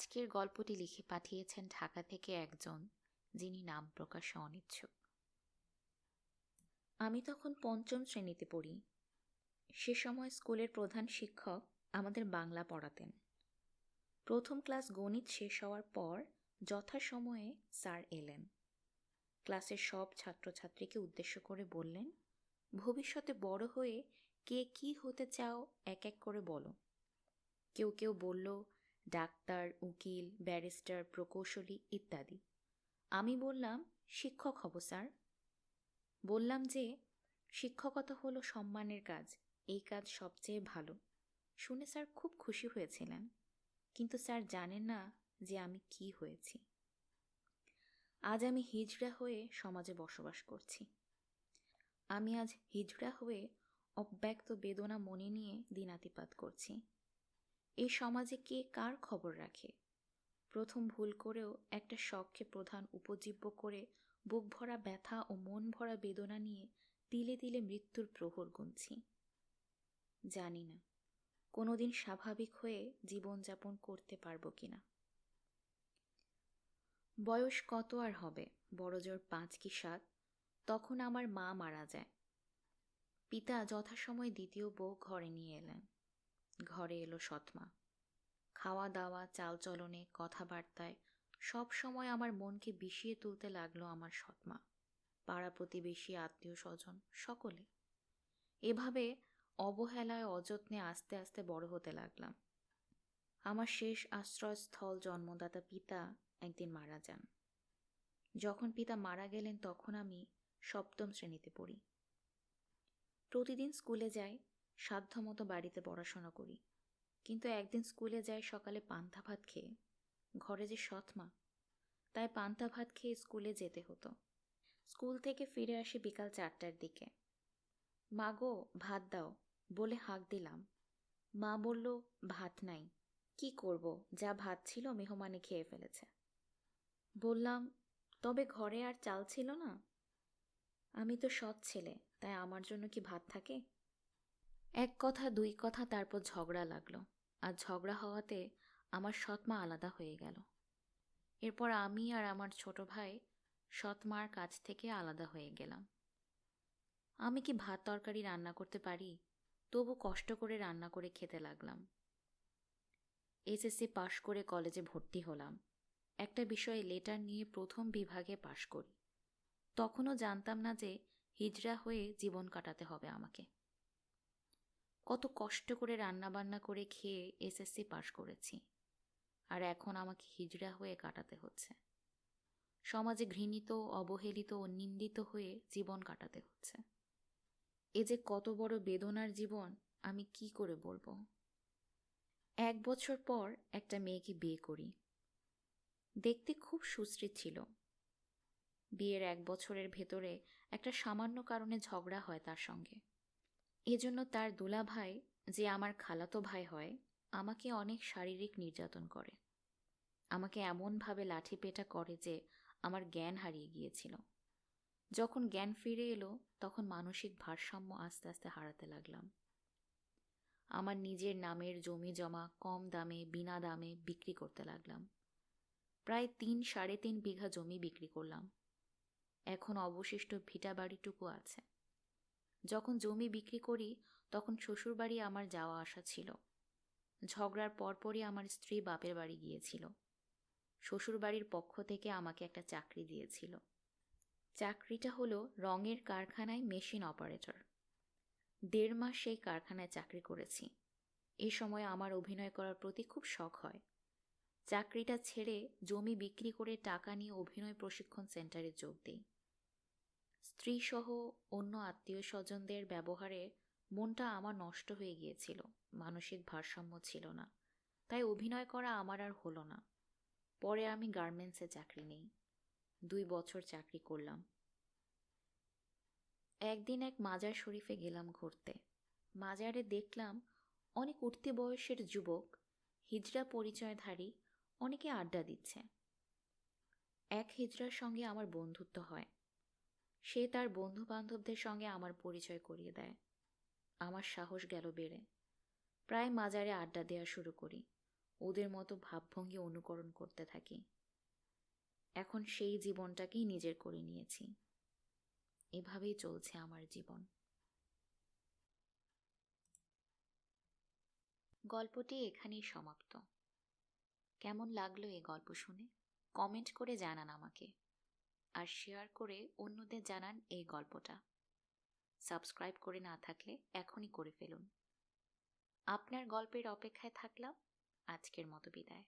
আজকের গল্পটি লিখে পাঠিয়েছেন ঢাকা থেকে একজন, যিনি নাম প্রকাশে অনিচ্ছুক। আমি তখন পঞ্চম শ্রেণীতে পড়ি। সে সময় স্কুলের প্রধান শিক্ষক আমাদের বাংলা পড়াতেন। প্রথম ক্লাস গণিত শেষ হওয়ার পর যথাসময়ে স্যার এলেন। ক্লাসের সব ছাত্রছাত্রীকে উদ্দেশ্য করে বললেন, ভবিষ্যতে বড় হয়ে কে কি হতে চাও এক এক করে বলো। কেউ কেউ বলল ডাক্তার, উকিল, ব্যারিস্টার, প্রকৌশলী ইত্যাদি। আমি বললাম, শিক্ষক হব, স্যার। বললাম যে, শিক্ষকতা হলো সম্মানের কাজ, এই কাজ সবচেয়ে ভালো। শুনে স্যার খুব খুশি হয়েছিলেন। কিন্তু স্যার জানেন না যে আমি কি হয়েছি। আজ আমি হিজড়া হয়ে সমাজে বসবাস করছি। আমি আজ হিজড়া হয়ে অব্যক্ত বেদনা মনে নিয়ে দিনাতিপাত করছি। এই সমাজে কে কার খবর রাখে? প্রথম ভুল করেও একটা শখকে প্রধান উপজীব্য করে বুক ভরা ব্যথা ও মন ভরা বেদনা নিয়ে তিলে তিলে মৃত্যুর প্রহর গুনছি। জানি না, কোনোদিন স্বাভাবিক হয়ে জীবনযাপন করতে পারব কিনা। বয়স কত আর হবে? বড়জোর পাঁচ কি সাত? তখন আমার মা মারা যায়। পিতা যথাসময় দ্বিতীয় বউ ঘরে নিয়ে এলেন। ঘরে এলো সৎমা। খাওয়া দাওয়া চালচলনে, কথাবার্তায় সব সময় আমার মনকে বিষিয়ে তুলতে লাগল আমার সৎমা। পাড়া প্রতিবেশী আত্মীয় স্বজন সকলে। এভাবে অবহেলায়, অযত্নে আস্তে আস্তে বড় হতে লাগলাম। আমার শেষ আশ্রয়স্থল জন্মদাতা পিতা একদিন মারা যান। যখন পিতা মারা গেলেন, তখন আমি সপ্তম শ্রেণীতে পড়ি। প্রতিদিন স্কুলে যাই সাধ্যমতো বাড়িতে পড়াশোনা করি। কিন্তু একদিন স্কুলে যাই সকালে পান্তা ভাত খেয়ে। ঘরে যে সৎমা তাই পান্তা ভাত খেয়ে স্কুলে যেতে হতো। স্কুল থেকে ফিরে আসি বিকাল চারটার দিকে। মা গো, ভাত দাও। বলে হাঁক দিলাম। মা বলল, ভাত নাই। কি করব? যা ভাত ছিল মেহমানে খেয়ে ফেলেছে। বললাম, তবে ঘরে আর চাল ছিল না? আমি তো সৎ ছেলে, তাই আমার জন্য কি ভাত থাকে? এক কথা, দুই কথা তারপর ঝগড়া লাগল, আর ঝগড়া হওয়াতে আমার সৎমা আলাদা হয়ে গেল। এরপর আমি আর আমার ছোট ভাই সৎমার কাছ থেকে আলাদা হয়ে গেলাম। আমি কি ভাত তরকারি রান্না করতে পারি? তবু কষ্ট করে রান্না করে খেতে লাগলাম। এসএসসি পাশ করে কলেজে ভর্তি হলাম। একটা বিষয়ে লেটার নিয়ে প্রথম বিভাগে পাশ করি। তখনও জানতাম না যে হিজড়া হয়ে জীবন কাটাতে হবে আমাকে। কত কষ্ট করে রান্নাবান্না করে খেয়ে এসএসসি পাশ করেছি। আর এখন আমাকে হিজড়া হয়ে কাটাতে হচ্ছে। সমাজে ঘৃণিত, অবহেলিত ও নিন্দিত হয়ে জীবন কাটাতে হচ্ছে। এ যে কত বড় বেদনার জীবন, আমি কি করে বলব? এক বছর পর একটা মেয়েকে বিয়ে করি। দেখতে খুব সুশ্রী ছিল। বিয়ের এক বছরের ভেতরে একটা সামান্য কারণে ঝগড়া হয় তার সঙ্গে। এজন্য তার দুলা ভাই যে আমার খালাতো ভাই হয়, আমাকে অনেক শারীরিক নির্যাতন করে। আমাকে এমনভাবে লাঠি পেটা করে যে আমার জ্ঞান হারিয়ে গিয়েছিল। যখন জ্ঞান ফিরে এলো, তখন মানসিক ভারসাম্য আস্তে আস্তে হারাতে লাগলাম। আমার নিজের নামের জমি জমা কম দামে, বিনা দামে বিক্রি করতে লাগলাম। প্রায় তিন সাড়ে তিন বিঘা জমি বিক্রি করলাম। এখন অবশিষ্ট ভিটা বাড়িটুকু আছে। যখন জমি বিক্রি করি, তখন শ্বশুরবাড়ি আমার যাওয়া আসা ছিল। ঝগড়ার পরপরই আমার স্ত্রী বাপের বাড়ি গিয়েছিল। শ্বশুরবাড়ির পক্ষ থেকে আমাকে একটা চাকরি দিয়েছিল। চাকরিটা হলো রঙের কারখানায় মেশিন অপারেটর। দেড় মাস সেই কারখানায় চাকরি করেছি। এ সময় আমার অভিনয় করার প্রতি খুব শখ হয়। চাকরিটা ছেড়ে জমি বিক্রি করে টাকা নিয়ে অভিনয় প্রশিক্ষণ সেন্টারে যোগ দিই। স্ত্রীসহ অন্য আত্মীয় স্বজনদের ব্যবহারে মনটা আমার নষ্ট হয়ে গিয়েছিল, মানসিক ভারসাম্য ছিল না। তাই অভিনয় করা আমার আর হলো না। পরে আমি গার্মেন্টসে চাকরি নেই। দুই বছর চাকরি করলাম। একদিন এক মাজার শরীফে গেলাম ঘুরতে। মাজারে দেখলাম অনেক উঠতি বয়সের যুবক, হিজড়া পরিচয়ধারী, অনেকে আড্ডা দিচ্ছে। এক হিজড়ার সঙ্গে আমার বন্ধুত্ব হয়। সে তার বন্ধু বান্ধবদের সঙ্গে আমার পরিচয় করিয়ে দেয়। আমার সাহস গেল বেড়ে। প্রায় মাজারে আড্ডা দেওয়া শুরু করি। ওদের মতো ভাবভঙ্গি অনুকরণ করতে থাকি। এখন সেই জীবনটাকেই নিজের করে নিয়েছি। এভাবেই চলছে আমার জীবন। গল্পটি এখানেই সমাপ্ত। কেমন লাগল এই গল্প শুনে? কমেন্ট করে জানান আমাকে। আর শেয়ার করে অন্যদের জানান এই গল্পটা। সাবস্ক্রাইব করে না থাকলে এখনই করে ফেলুন। আপনার গল্পের অপেক্ষায় থাকলাম। আজকের মতো বিদায়।